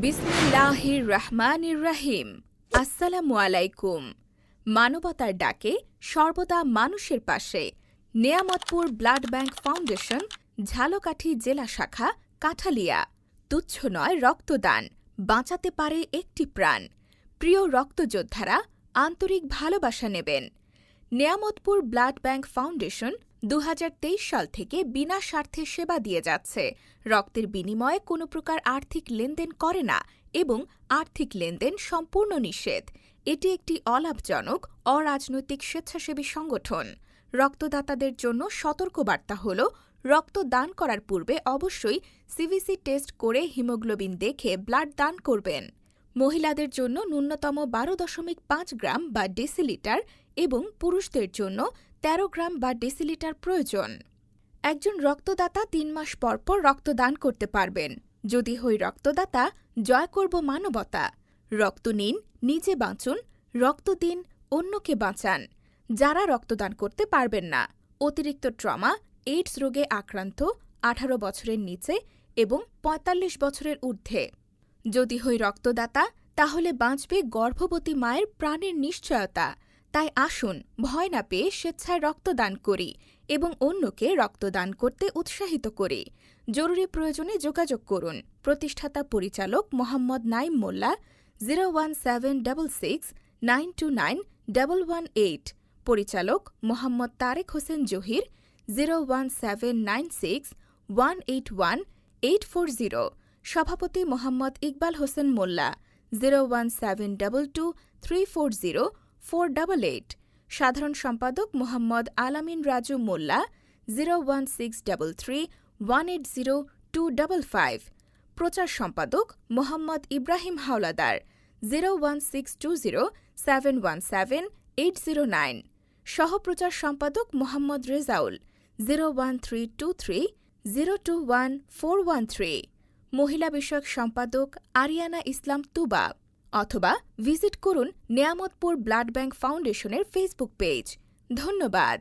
বিসমিল্লাহির রহমানির রাহিম। আসসালামু আলাইকুম মানবতার ডাকে সর্বদা মানুষের পাশে। Neyamatpur blood bank foundation, Jhalakathi জেলা শাখা, কাঠালিয়া। তুচ্ছ নয়, রক্তদান। বাঁচাতে পারে একটি প্রাণ। প্রিয় রক্তযোদ্ধারা আন্তরিক ভালোবাসা নেবেন। নেয়ামতপুর ব্লাড ব্যাংক ফাউন্ডেশন দু হাজার তেইশ সাল থেকে বিনা স্বার্থে সেবা দিয়ে যাচ্ছে। রক্তের বিনিময়ে কোনো প্রকার আর্থিক লেনদেন করে না এবং আর্থিক লেনদেন সম্পূর্ণ নিষেধ। এটি একটি অলাভজনক, অরাজনৈতিক স্বেচ্ছাসেবী সংগঠন। রক্তদাতাদের জন্য সতর্কবার্তা হল, রক্ত দান করার পূর্বে অবশ্যই সিভিসি টেস্ট করে হিমোগ্লোবিন দেখে ব্লাড দান করবেন। মহিলাদের জন্য ন্যূনতম বারো দশমিক পাঁচ গ্রাম বা ডেসিলিটার এবং পুরুষদের জন্য ১৩ গ্রাম বা ডেসিলিটার প্রয়োজন। একজন রক্তদাতা তিন মাস পর পর রক্তদান করতে পারবেন। যদি হই রক্তদাতা, জয় করব মানবতা। রক্ত নিন, নিজে বাঁচুন, রক্ত দিন, অন্যকে বাঁচান। যারা রক্তদান করতে পারবেন না। অতিরিক্ত ট্রমা, এইডস রোগে আক্রান্ত, আঠারো বছরের নিচে এবং ৪৫ বছরের ঊর্ধ্বে। যদি হই রক্তদাতা, তাহলে বাঁচবে গর্ভবতী মায়ের প্রাণের নিশ্চয়তা। তাই আসুন, ভয় না পেয়ে স্বেচ্ছায় রক্তদান করি এবং অন্যকে রক্তদান করতে উৎসাহিত করি। জরুরি প্রয়োজনে যোগাযোগ করুন। প্রতিষ্ঠাতা পরিচালক Mohammad Naim Molla, zero one seven double six nine two nine double one eight. পরিচালক Mohammad Tarek Hossain Jahir, zero one seven nine six one eight one eight four zero. সভাপতি Mohammad Iqbal Hossain Molla, zero one seven double two three four zero. Four double eight. সাধারণ সম্পাদক Mohammad Alamin Raju Molla, zero one six double three, one eight zero, two double five. প্রচার সম্পাদক Mohammad Ibrahim Howlader, zero one six two zero, seven one seven, eight zero nine. সহপ্রচার সম্পাদক Mohammad Rezaul, zero one three two three, zero two one four one three. মহিলা বিষয়ক সম্পাদক আরিয়ানা ইসলাম তুবা। অথবা visit করুন Niamatpur blood bank ফাউন্ডেশনের Facebook page. ধন্যবাদ।